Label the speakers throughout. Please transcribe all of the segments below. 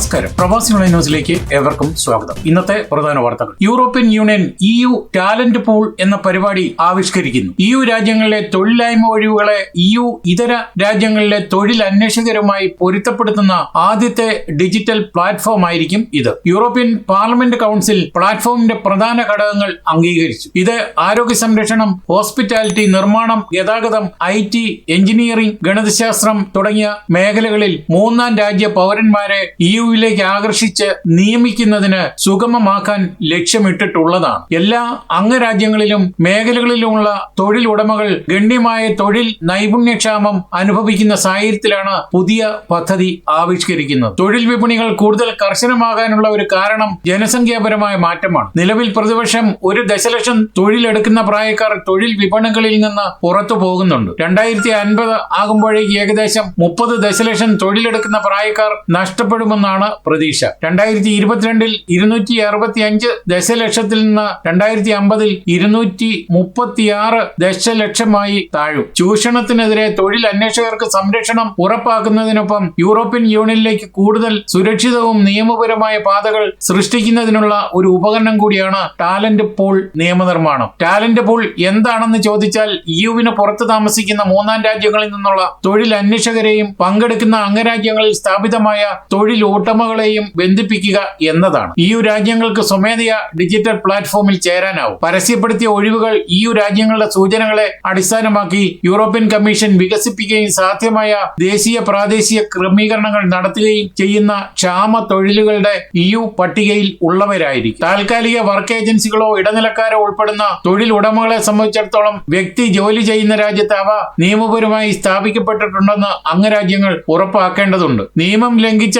Speaker 1: നമസ്കാരം. പ്രവാസി ഓൺലൈൻ ന്യൂസിലേക്ക് ഏവർക്കും സ്വാഗതം. ഇന്നത്തെ പ്രധാന വാർത്തകൾ. European union E U talent pool എന്ന പരിപാടി ആവിഷ്കരിക്കുന്നു. ഇ യു രാജ്യങ്ങളിലെ തൊഴിലില്ലായ്മ ഒഴിവുകളെ ഇ യു ഇതര രാജ്യങ്ങളിലെ തൊഴിൽ അന്വേഷകരുമായി പൊരുത്തപ്പെടുത്തുന്ന ആദ്യത്തെ ഡിജിറ്റൽ പ്ലാറ്റ്ഫോം ആയിരിക്കും ഇത്. യൂറോപ്യൻ പാർലമെന്റ് കൗൺസിൽ പ്ലാറ്റ്ഫോമിന്റെ പ്രധാന ഘടകങ്ങൾ അംഗീകരിച്ചു. ഇത് ആരോഗ്യ സംരക്ഷണം ഹോസ്പിറ്റാലിറ്റി നിർമ്മാണം ഗതാഗതം ഐ ടി എഞ്ചിനീയറിംഗ് ഗണിതശാസ്ത്രം തുടങ്ങിയ മേഖലകളിൽ മൂന്നാം രാജ്യ പൗരന്മാരെ ഇ യുവിലേക്ക് ആകർഷിച്ച് നിയമിക്കുന്നതിന് സുഗമമാക്കാൻ ലക്ഷ്യമിട്ടിട്ടുള്ളതാണ്. എല്ലാ അംഗരാജ്യങ്ങളിലും മേഖലകളിലുമുള്ള തൊഴിൽ ഉടമകൾ ഗണ്യമായ തൊഴിൽ നൈപുണ്യക്ഷാമം അനുഭവിക്കുന്ന സാഹചര്യത്തിലാണ് പുതിയ പദ്ധതി ആവിഷ്കരിക്കുന്നത്. തൊഴിൽ വിപണികൾ കൂടുതൽ കർശനമാകാനുള്ള ഒരു കാരണം ജനസംഖ്യാപരമായ മാറ്റമാണ്. നിലവിൽ പ്രതിവർഷം ഒരു ദശലക്ഷം തൊഴിലെടുക്കുന്ന പ്രായക്കാർ തൊഴിൽ വിപണികളിൽ നിന്ന് പുറത്തു പോകുന്നുണ്ട്. രണ്ടായിരത്തി അൻപത് ആകുമ്പോഴേക്ക് ഏകദേശം മുപ്പത് ദശലക്ഷം തൊഴിലെടുക്കുന്ന പ്രായക്കാർ നഷ്ടപ്പെടുമെന്നാണ് പ്രതീക്ഷ. രണ്ടായിരത്തി ഇരുപത്തിരണ്ടിൽ ഇരുന്നൂറ്റി അറുപത്തി അഞ്ച് ദശലക്ഷത്തിൽ നിന്ന് രണ്ടായിരത്തി അമ്പതിൽ ഇരുന്നൂറ്റി മുപ്പത്തിയാറ് ദശലക്ഷമായി താഴും. ചൂഷണത്തിനെതിരെ തൊഴിൽ അന്വേഷകർക്ക് സംരക്ഷണം ഉറപ്പാക്കുന്നതിനൊപ്പം യൂറോപ്യൻ യൂണിയനിലേക്ക് കൂടുതൽ സുരക്ഷിതവും നിയമപരമായ പാതകൾ സൃഷ്ടിക്കുന്നതിനുള്ള ഒരു ഉപകരണം കൂടിയാണ് ടാലന്റ് പൂൾ നിയമനിർമ്മാണം. ടാലന്റ് പൂൾ എന്താണെന്ന് ചോദിച്ചാൽ യുവിന് പുറത്ത് താമസിക്കുന്ന മൂന്നാം രാജ്യങ്ങളിൽ നിന്നുള്ള തൊഴിൽ അന്വേഷകരെയും പങ്കെടുക്കുന്ന അംഗരാജ്യങ്ങളിൽ സ്ഥാപിതമായ തൊഴിൽ ഉടമകളെയും ബന്ധിപ്പിക്കുക എന്നതാണ്. ഇ യു രാജ്യങ്ങൾക്ക് സ്വമേധയാ ഡിജിറ്റൽ പ്ലാറ്റ്ഫോമിൽ ചേരാനാവും. പരസ്യപ്പെടുത്തിയ ഒഴിവുകൾ ഇ യു രാജ്യങ്ങളുടെ സൂചനകളെ അടിസ്ഥാനമാക്കി യൂറോപ്യൻ കമ്മീഷൻ വികസിപ്പിക്കുകയും സാധ്യമായ ദേശീയ പ്രാദേശിക ക്രമീകരണങ്ങൾ നടത്തുകയും ചെയ്യുന്ന ക്ഷാമ തൊഴിലുകളുടെ ഇ യു പട്ടികയിൽ ഉള്ളവരായിരിക്കും. താൽക്കാലിക വർക്ക് ഏജൻസികളോ ഇടനിലക്കാരോ ഉൾപ്പെടുന്ന തൊഴിൽ ഉടമകളെ സംബന്ധിച്ചിടത്തോളം വ്യക്തി ജോലി ചെയ്യുന്ന രാജ്യത്ത് അവ നിയമപരമായി സ്ഥാപിക്കപ്പെട്ടിട്ടുണ്ടെന്ന് അംഗരാജ്യങ്ങൾ ഉറപ്പാക്കേണ്ടതുണ്ട്. നിയമം ലംഘിച്ച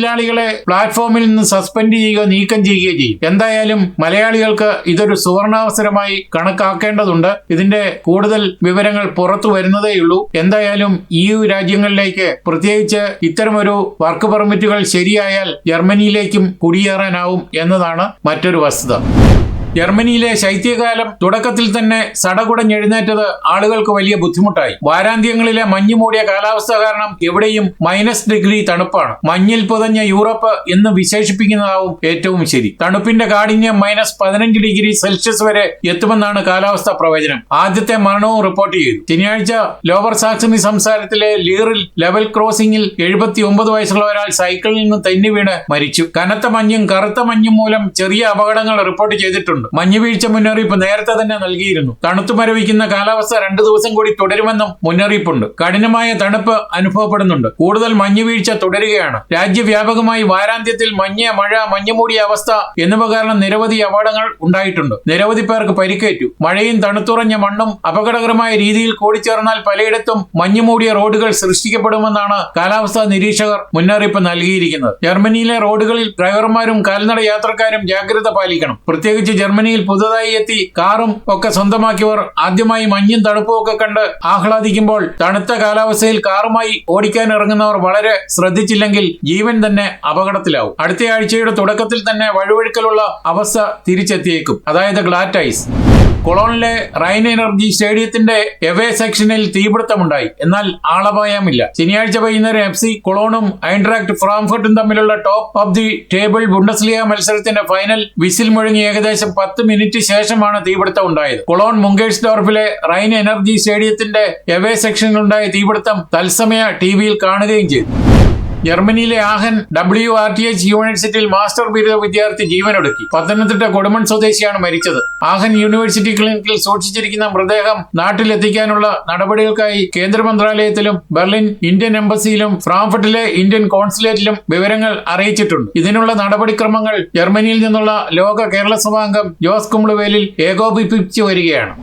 Speaker 1: തൊഴിലാളികളെ പ്ലാറ്റ്ഫോമിൽ നിന്ന് സസ്പെൻഡ് ചെയ്യുകയോ നീക്കം ചെയ്യുകയോ ചെയ്യും. എന്തായാലും മലയാളികൾക്ക് ഇതൊരു സുവർണാവസരമായി കണക്കാക്കേണ്ടതുണ്ട്. ഇതിന്റെ കൂടുതൽ വിവരങ്ങൾ പുറത്തു വരുന്നതേയുള്ളൂ എന്തായാലും ഈ രാജ്യങ്ങളിലേക്ക് പ്രത്യേകിച്ച് ഇത്തരമൊരു വർക്ക് പെർമിറ്റുകൾ ശരിയായാൽ ജർമ്മനിയിലേക്കും കുടിയേറാനാവും എന്നതാണ് മറ്റൊരു വസ്തുത. ജർമ്മനിയിലെ ശൈത്യകാലം തുടക്കത്തിൽ തന്നെ സടകുടഞ്ഞെഴുന്നേറ്റത് ആളുകൾക്ക് വലിയ ബുദ്ധിമുട്ടായി. വാരാന്ത്യങ്ങളിലെ മഞ്ഞു മൂടിയ കാലാവസ്ഥ കാരണം എവിടെയും മൈനസ് ഡിഗ്രി തണുപ്പാണ്. മഞ്ഞിൽ പുതഞ്ഞ യൂറോപ്പ് എന്ന് വിശേഷിപ്പിക്കുന്നതാവും ഏറ്റവും ശരി. തണുപ്പിന്റെ കാഠിന്യം മൈനസ് പതിനഞ്ച് ഡിഗ്രി സെൽഷ്യസ് വരെ എത്തുമെന്നാണ് കാലാവസ്ഥാ പ്രവചനം. ആദ്യത്തെ മരണവും റിപ്പോർട്ട് ചെയ്തു. ശനിയാഴ്ച ലോവർ സാക്സണി സംസാരത്തിലെ ലീറിൽ ലെവൽ ക്രോസിംഗിൽ എഴുപത്തി ഒമ്പത് വയസ്സുള്ള ഒരാൾ സൈക്കിളിൽ നിന്ന് തെന്നി വീണ് മരിച്ചു. കനത്ത മഞ്ഞും കറുത്ത മഞ്ഞും മൂലം ചെറിയ അപകടങ്ങൾ റിപ്പോർട്ട് ചെയ്തിട്ടുണ്ട്. ഉണ്ട് മഞ്ഞുവീഴ്ച മുന്നറിയിപ്പ് നേരത്തെ തന്നെ നൽകിയിരുന്നു. തണുത്തു മരവിക്കുന്ന കാലാവസ്ഥ രണ്ടു ദിവസം കൂടി തുടരുമെന്നും മുന്നറിയിപ്പുണ്ട്. കഠിനമായ തണുപ്പ് അനുഭവപ്പെടുന്നുണ്ട്. കൂടുതൽ മഞ്ഞുവീഴ്ച തുടരുകയാണ്. രാജ്യവ്യാപകമായി വാരാന്ത്യത്തിൽ മഞ്ഞ മഴ മഞ്ഞുമൂടിയ അവസ്ഥ എന്നിവ കാരണം നിരവധി അപകടങ്ങൾ ഉണ്ടായിട്ടുണ്ട്. നിരവധി പേർക്ക് പരിക്കേറ്റു. മഴയും തണുത്തുറഞ്ഞ മണ്ണും അപകടകരമായ രീതിയിൽ കൂടിച്ചേർന്നാൽ പലയിടത്തും മഞ്ഞുമൂടിയ റോഡുകൾ സൃഷ്ടിക്കപ്പെടുമെന്നാണ് കാലാവസ്ഥാ നിരീക്ഷകർ മുന്നറിയിപ്പ് നൽകിയിരിക്കുന്നത്. ജർമ്മനിയിലെ റോഡുകളിൽ ഡ്രൈവർമാരും കാൽനട യാത്രക്കാരും ജാഗ്രത പാലിക്കണം. പ്രത്യേകിച്ച് ജർമ്മനിയിൽ പുതുതായി എത്തി. കാറും ഒക്കെ സ്വന്തമാക്കിയവർ ആദ്യമായി മഞ്ഞും തണുപ്പും ഒക്കെ കണ്ട് ആഹ്ലാദിക്കുമ്പോൾ തണുത്ത കാലാവസ്ഥയിൽ കാറുമായി ഓടിക്കാൻ ഇറങ്ങുന്നവർ വളരെ ശ്രദ്ധിച്ചില്ലെങ്കിൽ ജീവൻ തന്നെ അപകടത്തിലാവും. അടുത്ത ആഴ്ചയുടെ തുടക്കത്തിൽ തന്നെ വഴുവഴുക്കലുള്ള അവസ്ഥ തിരിച്ചെത്തിയേക്കും. അതായത് ഗ്ലാറ്റ് ഐസ്. കൊളോണിലെ റൈൻ എനർജി സ്റ്റേഡിയത്തിന്റെ എവേ സെക്ഷനിൽ തീപിടുത്തമുണ്ടായി. എന്നാൽ ആളപായമില്ല. ശനിയാഴ്ച വൈകുന്നേരം എഫ് സി കൊളോണും ഐൻട്രാക്ട് ഫ്രാങ്ക്ഫർട്ടും തമ്മിലുള്ള top of the table Bundesliga മത്സരത്തിന്റെ ഫൈനൽ വിസിൽ മുഴങ്ങി ഏകദേശം പത്ത് മിനിറ്റ് ശേഷമാണ് തീപിടുത്തം ഉണ്ടായത്. കൊളോൺ മുങ്കേഴ്സ്ഡോർഫിലെ റൈൻ എനർജി സ്റ്റേഡിയത്തിന്റെ എവേ സെക്ഷനിലുണ്ടായ തീപിടുത്തം തത്സമയ ടി വിയിൽ കാണുകയും ചെയ്തു. ജർമ്മനിയിലെ Aachen W R T H യൂണിവേഴ്സിറ്റിയിൽ മാസ്റ്റർ ബിരുദ വിദ്യാർത്ഥി ജീവനൊടുക്കി. പത്തനംതിട്ട കൊടുമൺ സ്വദേശിയാണ് മരിച്ചത്. ആഹൻ യൂണിവേഴ്സിറ്റി ക്ലിനിക്കിൽ സൂക്ഷിച്ചിരിക്കുന്ന മൃതദേഹം നാട്ടിലെത്തിക്കാനുള്ള നടപടികൾക്കായി കേന്ദ്ര മന്ത്രാലയത്തിലും ബെർലിൻ ഇന്ത്യൻ എംബസിയിലും ഫ്രാങ്ക്ഫർട്ടിലെ ഇന്ത്യൻ കോൺസുലേറ്റിലും വിവരങ്ങൾ അറിയിച്ചിട്ടുണ്ട്. ഇതിനുള്ള നടപടിക്രമങ്ങൾ ജർമ്മനിയിൽ നിന്നുള്ള ലോക കേരള സഭാംഗം ജോസ് കുംബ്ലുവേലിൽ ഏകോപിപ്പിച്ചു വരികയാണ്.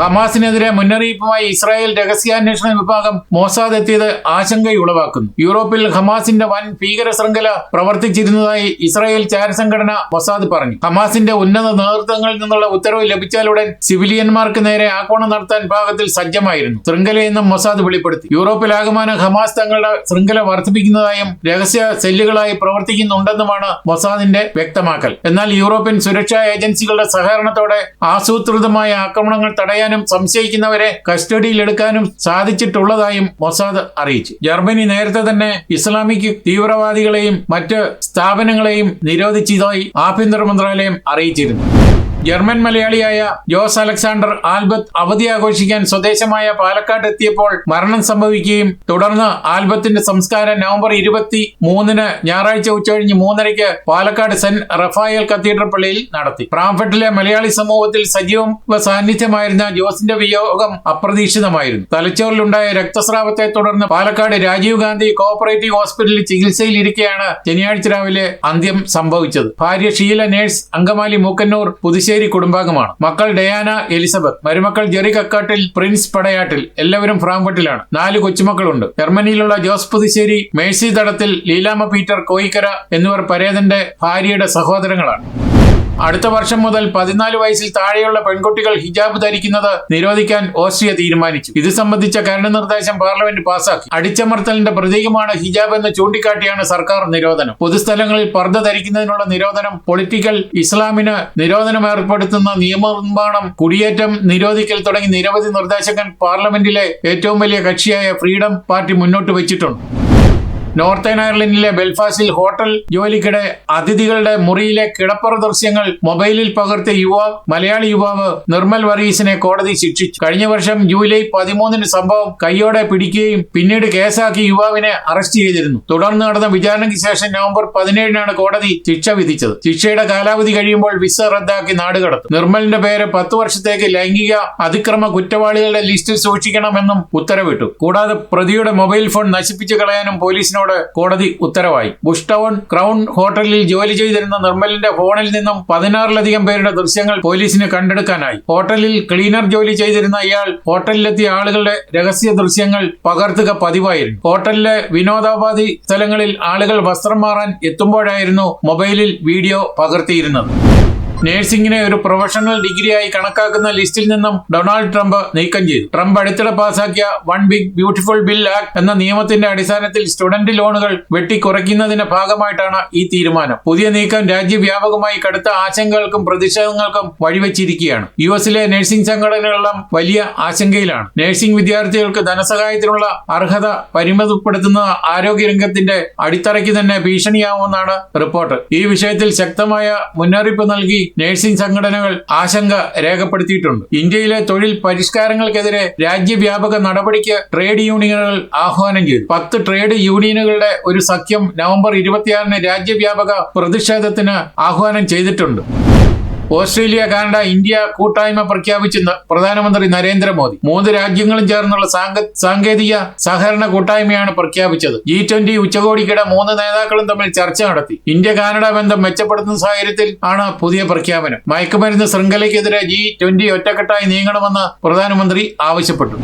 Speaker 1: ഹമാസിനെതിരെ മുന്നറിയിപ്പുമായി ഇസ്രായേൽ രഹസ്യാന്വേഷണ വിഭാഗം മോസാദ് എത്തിയത് ആശങ്കയുളവാക്കുന്നു. യൂറോപ്പിൽ ഹമാസിന്റെ വൻ ഭീകര ശൃംഖല പ്രവർത്തിച്ചിരുന്നതായി ഇസ്രായേൽ ചാരസംഘടന മൊസാദ് പറഞ്ഞു. ഹമാസിന്റെ ഉന്നത നേതൃത്വങ്ങളിൽ നിന്നുള്ള ഉത്തരവ് ലഭിച്ചാലുടൻ സിവിലിയന്മാർക്ക് നേരെ ആക്രമണം നടത്താൻ ഭാഗത്തിൽ സജ്ജമായിരുന്നു. ശൃംഖലയെന്നും മൊസാദ് വെളിപ്പെടുത്തി. യൂറോപ്പിലാകമാനം ഹമാസ് തങ്ങളുടെ ശൃംഖല വർദ്ധിപ്പിക്കുന്നതായും രഹസ്യ സെല്ലുകളായി പ്രവർത്തിക്കുന്നുണ്ടെന്നുമാണ് മൊസാദിന്റെ വ്യക്തമാക്കൽ. എന്നാൽ യൂറോപ്യൻ സുരക്ഷാ ഏജൻസികളുടെ സഹകരണത്തോടെ ആസൂത്രിതമായ ആക്രമണങ്ങൾ തടയാൻ തടയാനും സംശയിക്കുന്നവരെ കസ്റ്റഡിയിലെടുക്കാനും സാധിച്ചിട്ടുള്ളതായും മൊസാദ് അറിയിച്ചു. ജർമ്മനി നേരത്തെ തന്നെ ഇസ്ലാമിക് തീവ്രവാദികളെയും മറ്റ് സ്ഥാപനങ്ങളെയും നിരോധിച്ചതായി ആഭ്യന്തര മന്ത്രാലയം അറിയിച്ചിരുന്നു. ജർമ്മൻ മലയാളിയായ ജോസ് അലക്സാണ്ടർ ആൽബത്ത് അവധി ആഘോഷിക്കാൻ സ്വദേശമായ പാലക്കാട് എത്തിയപ്പോൾ മരണം സംഭവിക്കുകയും തുടർന്ന് ആൽബത്തിന്റെ സംസ്കാരം നവംബർ ഇരുപത്തി മൂന്നിന് ഞായറാഴ്ച ഉച്ചകഴിഞ്ഞ് മൂന്നരയ്ക്ക് പാലക്കാട് സെന്റ് റഫായൽ കത്തീഡ്രൽ പള്ളിയിൽ നടത്തി. പ്രാംഫട്ടിലെ മലയാളി സമൂഹത്തിൽ സജീവ സാന്നിധ്യമായിരുന്ന ജോസിന്റെ വിയോഗം അപ്രതീക്ഷിതമായിരുന്നു. തലച്ചോറിലുണ്ടായ രക്തസ്രാവത്തെ തുടർന്ന് പാലക്കാട് രാജീവ് ഗാന്ധി കോഓപ്പറേറ്റീവ് ഹോസ്പിറ്റലിൽ ചികിത്സയിലിരിക്കെയാണ് ശനിയാഴ്ച രാവിലെ അന്ത്യം സംഭവിച്ചത്. ഭാര്യ ഷീല നേഴ്സ് അങ്കമാലി മൂക്കന്നൂർ പുതുശ്ശേരി കുടുംബാംഗമാണ്. മക്കൾ ഡയാന എലിസബത്ത്. മരുമക്കൾ ജെറി കക്കാട്ടിൽ പ്രിൻസ് പടയാട്ടിൽ. എല്ലാവരും ഫ്രാങ്ക്ഫർട്ടിലാണ് നാല് കൊച്ചുമക്കളുണ്ട്. ജർമ്മനിയിലുള്ള Jose Puthussery Mercy Thadathil Leelamma Peter Koickara എന്നിവർ പരേതന്റെ ഭാര്യയുടെ സഹോദരങ്ങളാണ്. അടുത്ത വർഷം മുതൽ പതിനാല് വയസ്സിൽ താഴെയുള്ള പെൺകുട്ടികൾ ഹിജാബ് ധരിക്കുന്നത് നിരോധിക്കാൻ ഓസ്ട്രിയ തീരുമാനിച്ചു. ഇത് സംബന്ധിച്ച കരട് നിർദ്ദേശം പാർലമെന്റ് പാസാക്കി. അടിച്ചമർത്തലിന്റെ പ്രതീകമാണ് ഹിജാബ് എന്ന് ചൂണ്ടിക്കാട്ടിയാണ് സർക്കാർ നിരോധനം. പൊതുസ്ഥലങ്ങളിൽ പർദ്ദ ധരിക്കുന്നതിനുള്ള നിരോധനം പൊളിറ്റിക്കൽ ഇസ്ലാമിന് നിരോധനം ഏർപ്പെടുത്തുന്ന നിയമനിർമ്മാണം കുടിയേറ്റം നിരോധിക്കൽ തുടങ്ങി നിരവധി നിർദ്ദേശങ്ങൾ പാർലമെന്റിലെ ഏറ്റവും വലിയ കക്ഷിയായ ഫ്രീഡം പാർട്ടി മുന്നോട്ട് വച്ചിട്ടുണ്ട്. നോർത്തേൺ അയർലൻഡിലെ ബെൽഫാസ്റ്റിൽ ഹോട്ടൽ ജോലിക്കിടെ അതിഥികളുടെ മുറിയിലെ കിടപ്പറ ദൃശ്യങ്ങൾ മൊബൈലിൽ പകർത്തിയ യുവാവ് മലയാളി യുവാവ് നിർമ്മൽ വർഗീസിനെ കോടതി ശിക്ഷിച്ചു. കഴിഞ്ഞ വർഷം ജൂലൈ പതിമൂന്നിന് സംഭവം കൈയോടെ പിടിക്കുകയും പിന്നീട് കേസാക്കി യുവാവിനെ അറസ്റ്റ് ചെയ്തിരുന്നു. തുടർന്ന് നടന്ന വിചാരണയ്ക്ക് ശേഷം നവംബർ പതിനേഴിനാണ് കോടതി ശിക്ഷ വിധിച്ചത്. ശിക്ഷയുടെ കാലാവധി കഴിയുമ്പോൾ വിസ റദ്ദാക്കി നാടുകടത്തും നിർമ്മലിന്റെ പേര് പത്ത് വർഷത്തേക്ക് ലൈംഗിക അതിക്രമ കുറ്റവാളികളുടെ ലിസ്റ്റിൽ സൂക്ഷിക്കണമെന്നും ഉത്തരവിട്ടു. കൂടാതെ പ്രതിയുടെ മൊബൈൽ ഫോൺ നശിപ്പിച്ചു കളയാനും പോലീസിനോട് കോടതി ഉത്തരവായി. ബുഷ് ടൗൺ ക്രൗൺ ഹോട്ടലിൽ ജോലി ചെയ്തിരുന്ന നിർമ്മലിന്റെ ഫോണിൽ നിന്നും പതിനാറിലധികം പേരുടെ ദൃശ്യങ്ങൾ പോലീസിന് കണ്ടെടുക്കാനായി. ഹോട്ടലിൽ ക്ലീനർ ജോലി ചെയ്തിരുന്ന ഇയാൾ ഹോട്ടലിലെത്തിയ ആളുകളുടെ രഹസ്യ ദൃശ്യങ്ങൾ പകർത്തുക പതിവായിരുന്നു. ഹോട്ടലിലെ വിനോദാപാധി സ്ഥലങ്ങളിൽ ആളുകൾ വസ്ത്രം മാറാൻ എത്തുമ്പോഴായിരുന്നു മൊബൈലിൽ വീഡിയോ പകർത്തിയിരുന്നത്. നേഴ്സിംഗിനെ ഒരു പ്രൊഫഷണൽ ഡിഗ്രിയായി കണക്കാക്കുന്ന ലിസ്റ്റിൽ നിന്നും ഡൊണാൾഡ് ട്രംപ് നീക്കം ചെയ്തു. ട്രംപ് അടുത്തിടെ പാസാക്കിയ one big beautiful bill act എന്ന നിയമത്തിന്റെ അടിസ്ഥാനത്തിൽ സ്റ്റുഡന്റ് ലോണുകൾ വെട്ടിക്കുറയ്ക്കുന്നതിന്റെ ഭാഗമായിട്ടാണ് ഈ തീരുമാനം. പുതിയ നീക്കം രാജ്യവ്യാപകമായി കടുത്ത ആശങ്കകൾക്കും പ്രതിഷേധങ്ങൾക്കും വഴിവെച്ചിരിക്കുകയാണ്. യു എസിലെ നഴ്സിംഗ് സംഘടനകളെല്ലാം വലിയ ആശങ്കയിലാണ്. നഴ്സിംഗ് വിദ്യാർത്ഥികൾക്ക് ധനസഹായത്തിനുള്ള അർഹത പരിമിതപ്പെടുത്തുന്ന ആരോഗ്യരംഗത്തിന്റെ അടിത്തറയ്ക്ക് തന്നെ ഭീഷണിയാവുമെന്നാണ് റിപ്പോർട്ട്. ഈ വിഷയത്തിൽ ശക്തമായ മുന്നറിയിപ്പ് നൽകി നഴ്സിംഗ് സംഘടനകൾ ആശങ്ക രേഖപ്പെടുത്തിയിട്ടുണ്ട്. ഇന്ത്യയിലെ തൊഴിൽ പരിഷ്കാരങ്ങൾക്കെതിരെ രാജ്യവ്യാപക നടപടിക്ക് ട്രേഡ് യൂണിയനുകൾ ആഹ്വാനം ചെയ്തു. പത്ത് ട്രേഡ് യൂണിയനുകളുടെ ഒരു സഖ്യം നവംബർ ഇരുപത്തിയാറിന് രാജ്യവ്യാപക പ്രതിഷേധത്തിന് ആഹ്വാനം ചെയ്തിട്ടുണ്ട്. ഓസ്ട്രേലിയ കാനഡ ഇന്ത്യ കൂട്ടായ്മ പ്രഖ്യാപിച്ച പ്രധാനമന്ത്രി നരേന്ദ്രമോദി. മൂന്ന് രാജ്യങ്ങളും ചേർന്നുള്ള സാങ്ക- സാങ്കേതിക സഹകരണ കൂട്ടായ്മയാണ് പ്രഖ്യാപിച്ചത്. ജി ട്വന്റി ഉച്ചകോടിക്കിടെ മൂന്ന് നേതാക്കളും തമ്മിൽ ചർച്ച നടത്തി. ഇന്ത്യ കാനഡ ബന്ധം മെച്ചപ്പെടുത്തുന്ന സാഹചര്യത്തിൽ ആണ് പുതിയ പ്രഖ്യാപനം. മയക്കുമരുന്ന് ശൃംഖലയ്ക്കെതിരെ ജി ട്വന്റി ഒറ്റക്കെട്ടായി നീങ്ങണമെന്ന് പ്രധാനമന്ത്രി ആവശ്യപ്പെട്ടു.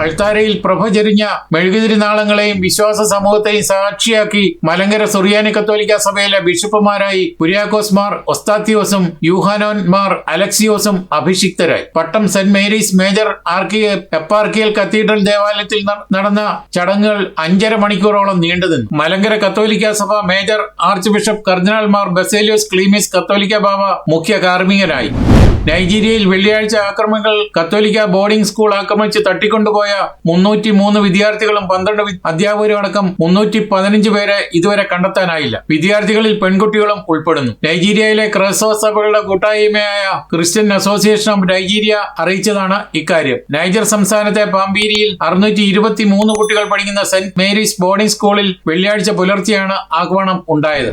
Speaker 1: അൾത്താരയിൽ പ്രഭ ചെരിഞ്ഞ മെഴുകുതിരി നാളങ്ങളെയും വിശ്വാസ സമൂഹത്തെയും സാക്ഷിയാക്കി മലങ്കര സുറിയാനി കത്തോലിക്ക സഭയിലെ ബിഷപ്പുമാരായി കുര്യാക്കോസ് മാർ ഒസ്താത്തിയോസും യൂഹാനോൻ മാർ അലക്സിയോസും അഭിഷിക്തരായി. Pattom saint Mary's major archieparchial cathedral ദേവാലയത്തിൽ നടന്ന ചടങ്ങുകൾ അഞ്ചര മണിക്കൂറോളം നീണ്ടുനിന്നു മലങ്കര കത്തോലിക്ക സഭ മേജർ ആർച്ച് ബിഷപ്പ് കർദിനാൾ മാർ ബസേലിയോസ് ക്ലീമിസ് കത്തോലിക്ക ബാബ മുഖ്യ കാർമ്മികനായി. നൈജീരിയയിൽ വെള്ളിയാഴ്ച ആക്രമണങ്ങൾ കത്തോലിക്ക ബോർഡിംഗ് സ്കൂൾ ആക്രമിച്ച് തട്ടിക്കൊണ്ടുപോയ മുന്നൂറ്റി മൂന്ന് വിദ്യാർത്ഥികളും പന്ത്രണ്ട് അധ്യാപകരും അടക്കം മുന്നൂറ്റി പതിനഞ്ച് പേരെ ഇതുവരെ കണ്ടെത്താനായില്ല. വിദ്യാർത്ഥികളിൽ പെൺകുട്ടികളും ഉൾപ്പെടുന്നു. നൈജീരിയയിലെ ക്രൈസ്തവ സഭകളുടെ കൂട്ടായ്മയായ ക്രിസ്ത്യൻ അസോസിയേഷൻ ഓഫ് നൈജീരിയ അറിയിച്ചതാണ് ഇക്കാര്യം. നൈജർ സംസ്ഥാനത്തെ പാമ്പീരിയിൽ അറുന്നൂറ്റി ഇരുപത്തി മൂന്ന് കുട്ടികൾ പഠിക്കുന്ന സെന്റ് മേരീസ് ബോർഡിംഗ് സ്കൂളിൽ വെള്ളിയാഴ്ച പുലർച്ചെയാണ് ആക്രമണം ഉണ്ടായത്.